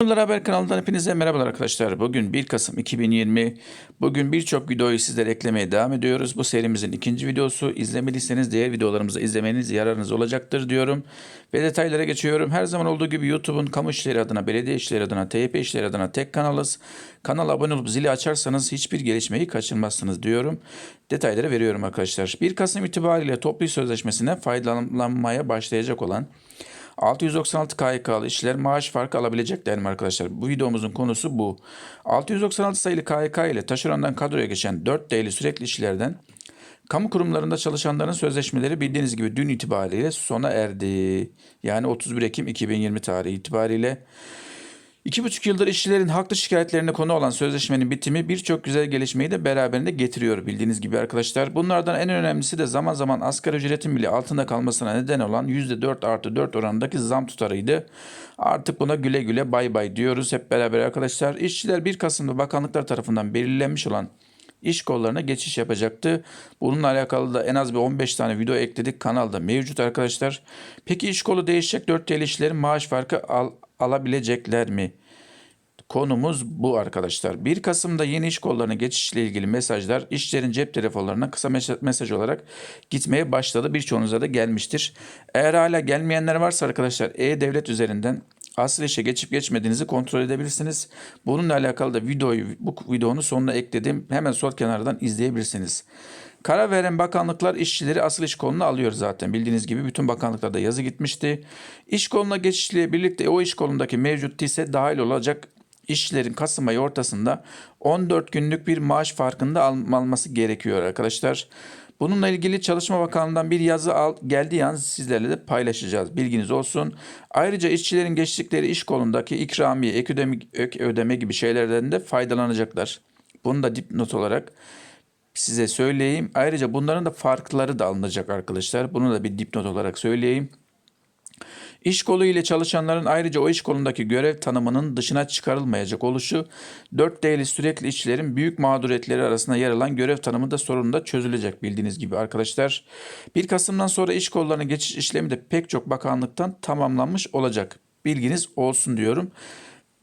Bunlar Haber kanalından hepinize merhabalar arkadaşlar. Bugün 1 Kasım 2020. Bugün birçok videoyu sizlere eklemeye devam ediyoruz. Bu serimizin ikinci videosu. İzlemediyseniz diğer videolarımızı izlemeniz yararınız olacaktır diyorum. Ve detaylara geçiyorum. Her zaman olduğu gibi YouTube'un kamu işleri adına, belediye işleri adına, TYP işleri adına tek kanalız. Kanala abone olup zili açarsanız hiçbir gelişmeyi kaçırmazsınız diyorum. Detayları veriyorum arkadaşlar. 1 Kasım itibariyle toplu sözleşmesine faydalanmaya başlayacak olan 696 KYK'lı işçiler maaş farkı alabilecekler mi arkadaşlar? Bu videomuzun konusu bu. 696 sayılı KYK ile taşerondan kadroya geçen 4 D'li sürekli işçilerden kamu kurumlarında çalışanların sözleşmeleri bildiğiniz gibi dün itibariyle sona erdi. Yani 31 Ekim 2020 tarihi itibariyle. İki buçuk yıldır işçilerin haklı şikayetlerine konu olan sözleşmenin bitimi birçok güzel gelişmeyi de beraberinde getiriyor bildiğiniz gibi arkadaşlar. Bunlardan en önemlisi de zaman zaman asgari ücretin bile altında kalmasına neden olan %4 artı 4 oranındaki zam tutarıydı. Artık buna güle güle bay bay diyoruz hep beraber arkadaşlar. İşçiler 1 Kasım'da bakanlıklar tarafından belirlenmiş olan iş kollarına geçiş yapacaktı. Bununla alakalı da en az bir 15 tane video ekledik kanalda mevcut arkadaşlar. Peki iş kolu değişecek 4 TL işçilerin maaş farkı al, alabilecekler mi? Konumuz bu arkadaşlar. 1 Kasım'da yeni iş kollarına geçişle ilgili mesajlar işçilerin cep telefonlarına kısa mesaj olarak gitmeye başladı. Birçoğunuza da gelmiştir. Eğer hala gelmeyenler varsa arkadaşlar E-Devlet üzerinden asıl işe geçip geçmediğinizi kontrol edebilirsiniz. Bununla alakalı da videoyu bu videonun sonuna ekledim. Hemen sol kenardan izleyebilirsiniz. Karar veren bakanlıklar işçileri asıl iş koluna alıyor zaten. Bildiğiniz gibi bütün bakanlıklarda yazı gitmişti. İş koluna geçişle birlikte o iş kolundaki mevcut TİS'e dahil olacak işçilerin Kasım ayı ortasında 14 günlük bir maaş farkında alması gerekiyor arkadaşlar. Bununla ilgili Çalışma Bakanlığı'ndan bir yazı al, geldiği an sizlerle de paylaşacağız. Bilginiz olsun. Ayrıca işçilerin geçtikleri iş kolundaki ikramiye, ek ödeme, ek ödeme gibi şeylerden de faydalanacaklar. Bunu da dipnot olarak size söyleyeyim. Ayrıca bunların da farkları da alınacak arkadaşlar. Bunu da bir dipnot olarak söyleyeyim. İş kolu ile çalışanların ayrıca o iş kolundaki görev tanımının dışına çıkarılmayacak oluşu 4 D'li sürekli işçilerin büyük mağduriyetleri arasında yer alan görev tanımı da sorununda çözülecek bildiğiniz gibi arkadaşlar. 1 Kasım'dan sonra iş kollarına geçiş işlemi de pek çok bakanlıktan tamamlanmış olacak. Bilginiz olsun diyorum.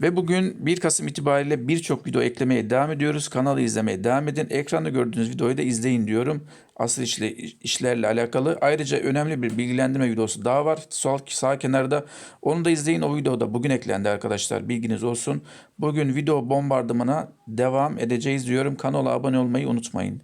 Ve bugün 1 Kasım itibariyle birçok video eklemeye devam ediyoruz. Kanalı izlemeye devam edin. Ekranda gördüğünüz videoyu da izleyin diyorum. Asıl işle, işlerle alakalı. Ayrıca önemli bir bilgilendirme videosu daha var. Sol sağ kenarda. Onu da izleyin. O videoda bugün eklendi arkadaşlar. Bilginiz olsun. Bugün video bombardımına devam edeceğiz diyorum. Kanala abone olmayı unutmayın.